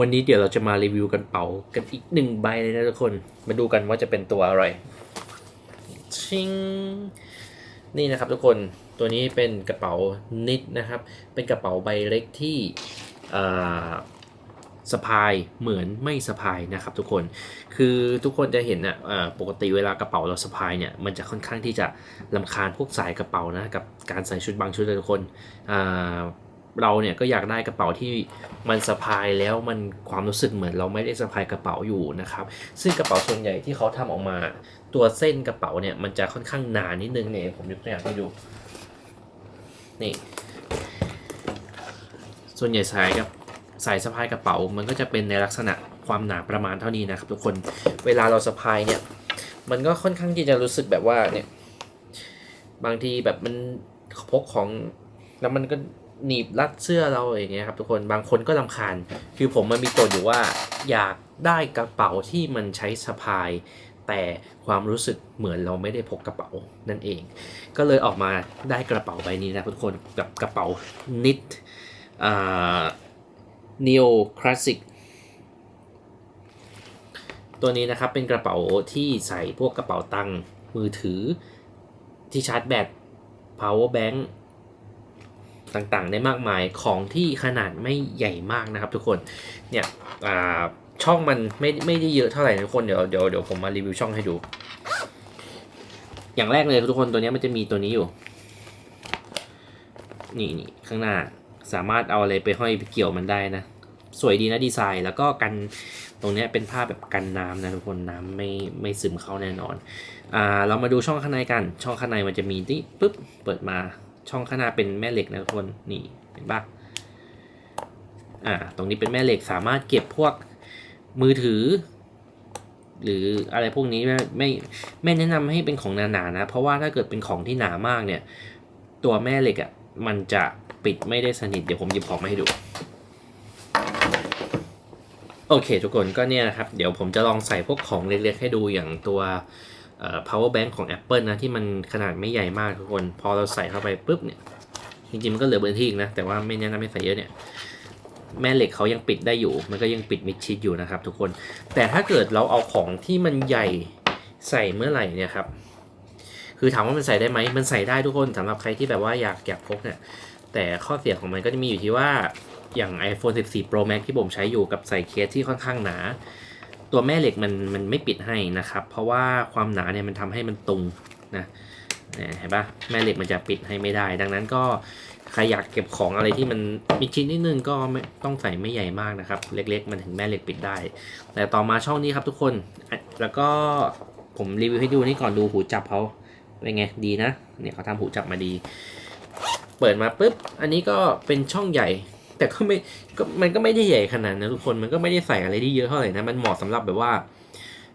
วันนี้เดี๋ยวเราจะมารีวิวกันเป๋ากันอีกหนึ่งใบเลยนะทุกคน มาดูกันว่าจะเป็นตัวอะไร ชิง นี่นะครับทุกคน ตัวนี้เป็นกระเป๋านิดนะครับ เป็นกระเป๋าใบเล็กที่อ่าสะพายเหมือนไม่สะพายนะครับทุกคน คือทุกคนจะเห็นอะอ่าปกติเวลากระเป๋าเราสะพายเนี่ยมันจะค่อนข้างที่จะลำคาญพวกสายกระเป๋านะกับการใส่ชุดบางชุดเลยทุกคนอ่า เราเนี่ยก็อยากได้กระเป๋าที่มันสะพายแล้วมันความรู้สึกเหมือนเราไม่ได้สะพายกระเป๋าอยู่นะครับ ซึ่งกระเป๋าส่วนใหญ่ที่เขาทำออกมา ตัวเส้นกระเป๋าเนี่ยมันจะค่อนข้างหนานิดนึงเนี่ยผมยกตัวอย่างให้ดูนี่ส่วนใหญ่สายกับสายสะพายกระเป๋ามันก็จะเป็นในลักษณะความหนาประมาณเท่านี้นะครับทุกคนเวลาเราสะพายเนี่ยมันก็ค่อนข้างที่จะรู้สึกแบบว่าเนี่ยบางทีแบบมันพกของแล้วมันก็ หนีบรัดเสื้อเราอย่างเงี้ยครับทุกคนบางคนก็ลำคาญ คือผมมันมีตัวอยู่ว่าอยากได้กระเป๋าที่มันใช้สะพาย แต่ความรู้สึกเหมือนเราไม่ได้พกกระเป๋านั่นเอง ก็เลยออกมาได้กระเป๋าใบนี้นะทุกคนกับกระเป๋านิดอ่า neo classic ตัวนี้นะครับเป็นกระเป๋าที่ใส่พวกกระเป๋าตังค์มือถือที่ชาร์จแบต power bank ต่างๆ ได้มากมายของที่ขนาดไม่ใหญ่มากนะครับ ทุกคนเนี่ยช่องมันไม่ไม่ได้เยอะเท่าไหร่นะทุกคนเดี๋ยวเดี๋ยวเดี๋ยวผมมารีวิวช่องให้ดู อย่างแรกเลยทุกคนตัวนี้มันจะมีตัวนี้อยู่ นี่นี่ข้างหน้าสามารถเอาอะไรไปห้อยไปเกี่ยวมันได้นะ สวยดีนะดีไซน์แล้วก็กันตรงนี้เป็นผ้าแบบกันน้ำนะทุกคนน้ำไม่ไม่ซึมเข้าแน่นอนอ่าเรามาดูช่องข้างในกัน ช่องข้างในมันจะมีนี่ปุ๊บเปิดมา ช่องข้างหน้าเป็นแม่เหล็กนะทุกคนนี่เห็นปะอ่าตรงนี้เป็นแม่เหล็กสามารถเก็บพวกมือถือ หรืออะไรพวกนี้ไม่ไม่ไม่แนะนำให้เป็นของหนาๆนะ เพราะว่าถ้าเกิดเป็นของที่หนามากเนี่ย ตัวแม่เหล็กอะ่ะมันจะปิดไม่ได้สนิทเดี๋ยวผมหยิบของมาให้ดูโอเค ทุกคนก็เนี่ยนะครับ เดี๋ยวผมจะลองใส่พวกของเล็กๆให้ดูอย่างตัว power bank ของ Apple นะที่มันขนาดไม่ใหญ่มากทุกคน พอเราใส่เข้าไปปุ๊บเนี่ย จริงๆ มันก็เหลือพื้นที่อีกนะ แต่ว่าไม่แนะนำให้ใส่เยอะเนี่ย แม่เหล็กเขายังปิดได้อยู่ มันก็ยังปิดมิดชิดอยู่นะครับ ทุกคน แต่ถ้าเกิดเราเอาของที่มันใหญ่ใส่เมื่อไหร่เนี่ยครับ คือถามว่ามันใส่ได้ไหม มันใส่ได้ทุกคนสำหรับใครที่แบบว่าอยากอยากพกเนี่ย แต่ข้อเสียของมันก็จะมีอยู่ที่ว่าอย่าง iPhone 14 Pro Max ที่ผมใช้อยู่กับใส่เคสที่ค่อนข้างหนา ตัวแม่เหล็กมันมันไม่ปิดให้นะครับ เพราะว่าความหนาเนี่ยมันทำให้มันตุงนะเห็นปะแม่เหล็กมันจะปิดให้ไม่ได้ ดังนั้นก็ใครอยากเก็บของอะไรที่มันมีชิ้นนิดนึงก็ไม่ต้องใส่ไม่ใหญ่มากนะครับ เล็กๆ มันถึงแม่เหล็กปิดได้ แต่ต่อมาช่องนี้ครับทุกคน แล้วก็ผมรีวิวให้ดูนี่ก่อนดูหูจับเขาเป็นไงดีนะเนี่ยเขาทำหูจับมาดี เปิดมาปุ๊บอันนี้ก็เป็นช่องใหญ่ แต่ก็ไม่ก็มันก็ไม่ได้ใหญ่ขนาดนะทุกคนมันก็ไม่ได้ใส่อะไรที่เยอะเท่าไหร่นะมันเหมาะสำหรับแบบว่า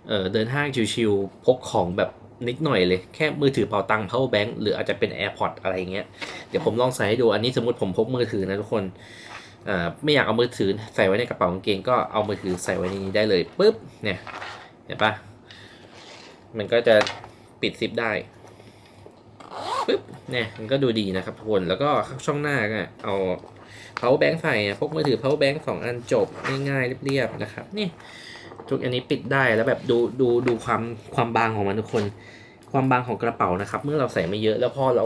เออเดินห้างชิวๆพกของแบบนิดหน่อยเลย แค่มือถือเป๋าตังค์ power bank หรืออาจจะเป็น AirPod อะไรอย่างเงี้ยเดี๋ยวผมลองใส่ให้ดูอันนี้สมมติผมพกมือถือนะทุกคนอ่าไม่อยากเอามือถือใส่ไว้ในกระเป๋ากางเกงก็เอามือถือใส่ไว้ในนี้ได้เลยปุ๊บเนี่ยเห็นปะมันก็จะปิดซิปได้ปึ๊บเนี่ยมันก็ดูดีนะครับทุกคนแล้วก็ช่องหน้าก็เอา power bank ใส่อะพกมือถือ power bank สองอันจบง่ายๆเรียบๆนะครับ นี่ทุกอันนี้ปิดได้แล้วแบบดูดูดูความความบางของมันทุกคน ความบางของกระเป๋านะครับ เมื่อเราใส่ไม่เยอะแล้วพอเรา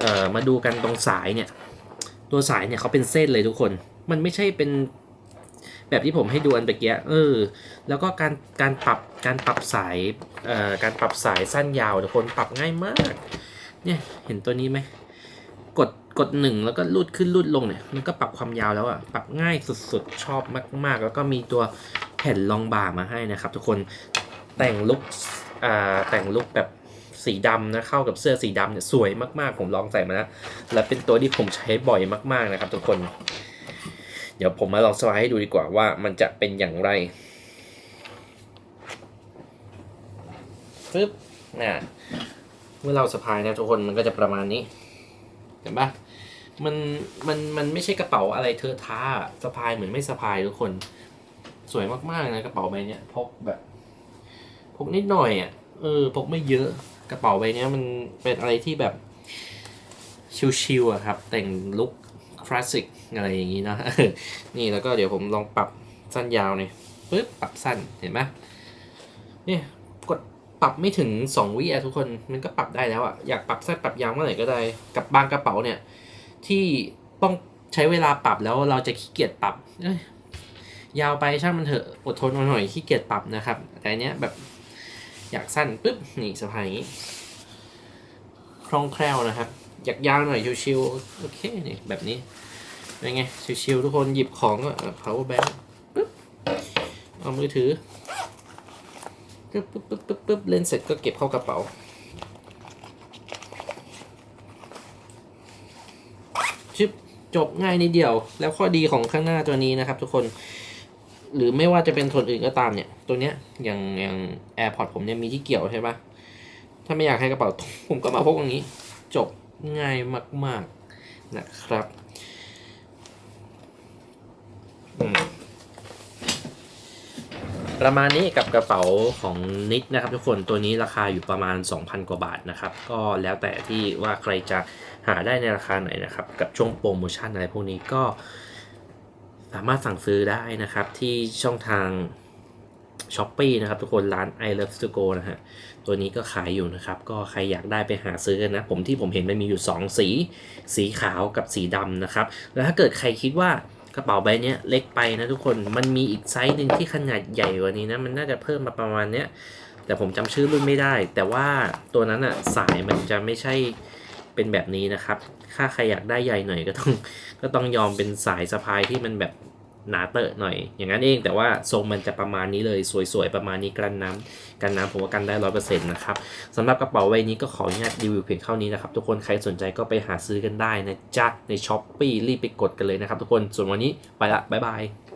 เอ่อมาดูกันตรงสายเนี่ย ตัวสายเนี่ยเขาเป็นเส้นเลยทุกคน มันไม่ใช่เป็นแบบที่ผมให้ดูอันตะเกียเออ แล้วก็การการปรับการปรับสายเอ่อการปรับสายสั้นยาวทุกคนปรับง่ายมาก เนี่ยเห็นตัวนี้ไหม กดกดหนึ่งแล้วก็ลูดขึ้นลูดลงเนี่ย มันก็ปรับความยาวแล้วอะปรับง่ายสุดๆ ชอบมากๆ แล้วก็มีตัวแผ่นรองบ่ามาให้นะครับ ทุกคนแต่งลุคอ่าแต่งลุคแบบสีดำนะเข้ากับเสื้อสีดำเนี่ยสวยมากๆ ผมลองใส่มาแล้วและเป็นตัวที่ผมใช้บ่อยมากๆนะครับ ทุกคน เดี๋ยวผมมาลองสไลด์ให้ดูดีกว่าว่ามันจะเป็นอย่างไรปึ๊บน่ะเมื่อเราสะพายนะทุกคนมันก็จะประมาณนี้ เห็นปะมันมันมันไม่ใช่กระเป๋าอะไรเธอะท้าสะพายเหมือนไม่สะพายทุกคน สวยมากๆนะกระเป๋าใบเนี้ยพกแบบพกนิดหน่อยอะเออพกไม่เยอะกระเป๋าใบเนี้ยมันเป็นอะไรที่แบบชิวๆอะครับ แต่งลุคคลาสสิกอะไรอย่างนี้นะนี่แล้วก็เดี๋ยวผมลองปรับสั้นยาวเนี่ยปึ๊บปรับสั้นเห็นไหมเนี่ย ปรับไม่ถึง 2 วิอะทุกคนมันก็ปรับได้แล้วอะอยากปรับสั้นปรับยาวเมื่อไหร่ก็ได้กับบางกระเป๋าเนี่ย ที่ต้องใช้เวลาปรับแล้วเราจะขี้เกียจปรับยาวไปช่างมันเถอะอดทนมาหน่อยขี้เกียจปรับนะครับ แต่อันเนี้ยแบบอยากสั้นปุ๊บนี่สะพายอย่างนี้คล่องแคล่วนะครับ อยากยาวหน่อยชิวๆโอเคนี่แบบนี้เป็นไงชิวๆทุกคนหยิบของก็ power bank ปุ๊บเอามือถือ ปุ๊บปุ๊บปุ๊บปุ๊บปุ๊บเล่นเสร็จก็เก็บเข้ากระเป๋า ชิปจบง่ายนิดเดียว แล้วข้อดีของข้างหน้าตัวนี้นะครับทุกคน หรือไม่ว่าจะเป็นส่วนอื่นก็ตามเนี่ย ตัวเนี้ยอย่างอย่าง AirPod ผมเนี่ยมีที่เกี่ยวใช่ปะถ้าไม่อยากให้กระเป๋าผมก็มาพกอย่างนี้ จบง่ายมาก ๆนะครับ อืม ประมาณนี้กับกระเป๋าของนิกนะครับทุกคนตัวนี้ราคาอยู่ประมาณ 2,000 กว่าบาทนะครับ ก็แล้วแต่ที่ว่าใครจะหาได้ในราคาไหนนะครับ กับช่วงโปรโมชั่นอะไรพวกนี้ก็ สามารถสั่งซื้อได้นะครับ ที่ช่องทาง s h อ p e e นะครับทุกคนร้าน i love to go นะฮะตัวนี้ก็ขายอยู่นะครับ ก็ใครอยากได้ไปหาซื้อกันนะ ผมที่ผมเห็นมันมีอยู่ 2 สี สีขาวกับสีดำนะครับ แล้วถ้าเกิดใครคิดว่า กระเป๋าใบนี้เล็กไปนะทุกคน มันมีอีกไซส์หนึ่งที่ขนาดใหญ่กว่านี้นะ มันน่าจะเพิ่มมาประมาณเนี้ย แต่ผมจำชื่อรุ่นไม่ได้ แต่ว่าตัวนั้นอะสายมันจะไม่ใช่เป็นแบบนี้นะครับ ถ้าใครอยากได้ใหญ่หน่อยก็ต้องก็ต้องยอมเป็นสายสะพายที่มันแบบ หนาเตอะหน่อย อย่างนั้นเองแต่ว่าทรงมันจะประมาณนี้เลยสวยๆ ประมาณนี้กันน้ำกันน้ำผมว่ากันได้ร้อยเปอร์เซ็นต์นะครับสำหรับกระเป๋าใบนี้ก็ขออนุญาตรีวิวเพียงเท่านี้นะครับทุกคนใครสนใจก็ไปหาซื้อกันได้นะจ๊ะในช้อปปี้รีบไปกดกันเลยนะครับทุกคนส่วนวันนี้ไปละบ๊ายบาย